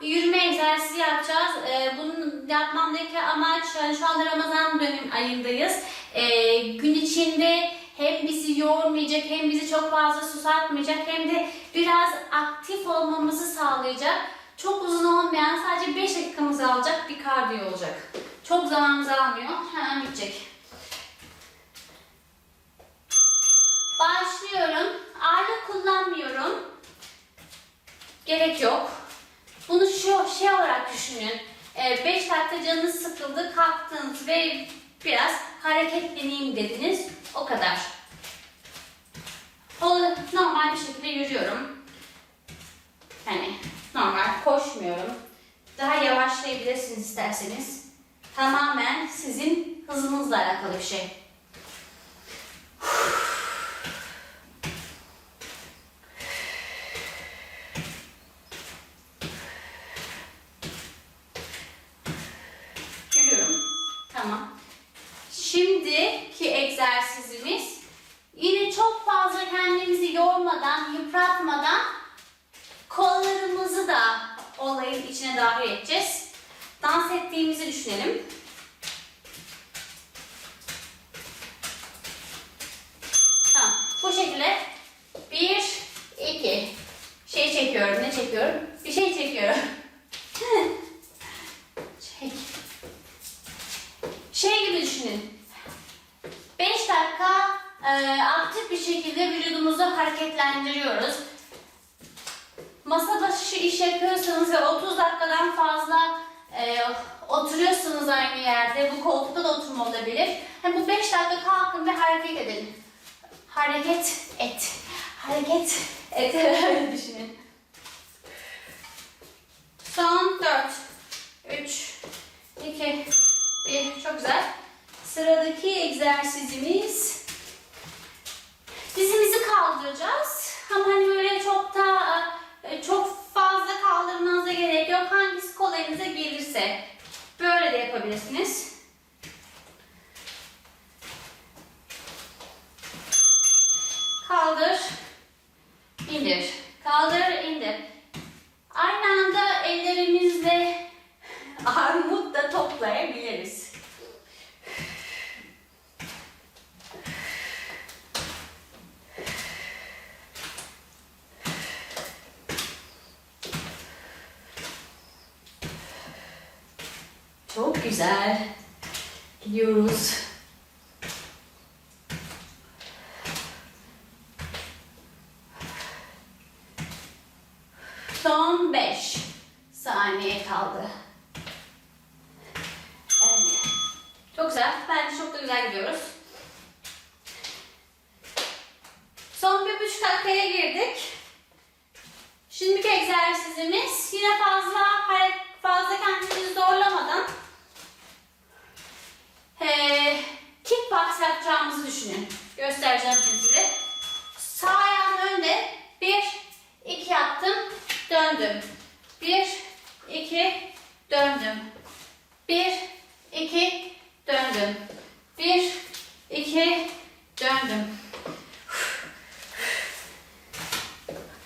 yürüme egzersizi yapacağız. Ee, bunu yapmamdaki amaç yani şu anda Ramazan dönüm ayındayız. Ee, gün içinde hem bizi yormayacak hem bizi çok fazla susatmayacak hem de biraz aktif olmamızı sağlayacak. Çok uzun olmayan sadece 5 dakikamızı alacak bir kardiyo olacak. Çok zamanımızı almıyor. Hemen bitecek. Başlıyorum. Ağırlık kullanmıyorum. Gerek yok. Bunu şu şey olarak düşünün. 5 dakika canınız sıkıldı, kalktınız ve biraz hareketleneyim dediniz. O kadar. Normal bir şekilde yürüyorum. Yani normal koşmuyorum. Daha yavaşlayabilirsiniz isterseniz. Tamamen sizin hızınızla alakalı bir şey. Yürüyorum. Tamam. Şimdiki egzersizimiz yine çok fazla kendimizi yormadan, yıpratmadan kollarımızı da olayın içine dahil edeceğiz. Dans ettiğimizi düşünelim. Tamam. Bu şekilde bir, iki. Şey çekiyorum. Ne çekiyorum? Bir şey çekiyorum. Çek. Şey gibi düşünün. 5 dakika e, aktif bir şekilde vücudumuzu hareketlendiriyoruz. Masa başı iş yapıyorsanız ve 30 dakikadan fazla e, oturuyorsunuz aynı yerde, bu koltukta da oturma olabilir. Hem bu 5 dakika kalkın ve hareket edin. Hareket et. Hareket et. restlessness güzel. Gidiyoruz. Son 5 saniye kaldı. Evet. Çok güzel. Bence çok da güzel gidiyoruz. Son bir buçuk dakikaya girdik. Şimdiki egzersizimiz yine fazla fazla kendinizi zorlamadan ee, kickbox yapacağımızı düşünün. Göstereceğim şimdi size. Sağ ayağım önde. Bir, iki yaptım. Döndüm. Bir, iki, döndüm. Bir, iki, döndüm. Bir, iki, döndüm.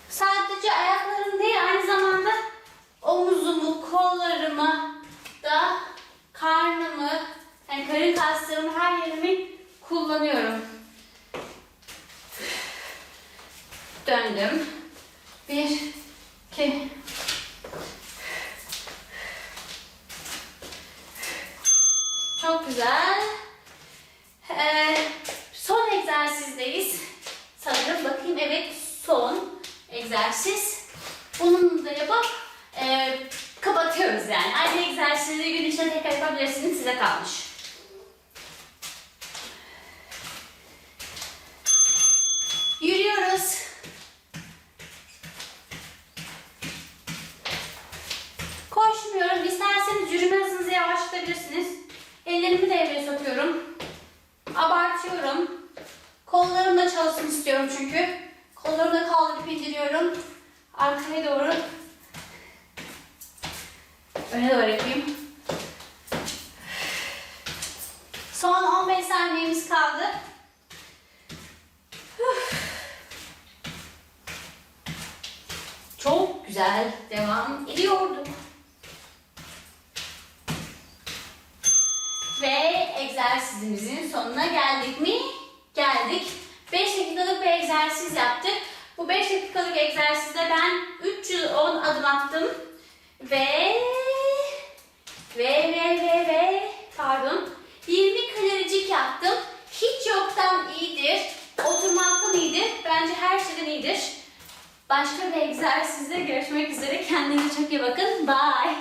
Sadece ayaklarım değil aynı zamanda omuzumu, kollarımı da karnımı, yani karın kaslarımı her yerimi kullanıyorum. Döndüm. Bir, iki. Çok güzel. Ee, son egzersizdeyiz. Sanırım bakayım evet son egzersiz. Bunu da yapıp e, kapatıyoruz yani. Aynı egzersizi gün içinde tekrar yapabilirsiniz. Size kalmış. Yürüyoruz. Koşmuyorum. İsterseniz yürüme hızınızı yavaşlatabilirsiniz. Ellerimi devreye sokuyorum. Abartıyorum. Kollarım da çalışsın istiyorum çünkü. Kollarımı da kaldırıp indiriyorum. Arkaya doğru. Öne doğru yapayım. Son 15 saniyemiz kaldı. Çok güzel devam ediyorduk. Ve egzersizimizin sonuna geldik mi? Geldik. 5 dakikalık bir egzersiz yaptık. Bu 5 dakikalık egzersizde ben 310 adım attım. Ve ve ve ve ve pardon 20 kaloricik yaptım. Hiç yoktan iyidir. Oturmaktan iyidir. Bence her şeyden iyidir. Başka bir egzersizde görüşmek üzere. Kendinize çok iyi bakın. Bye.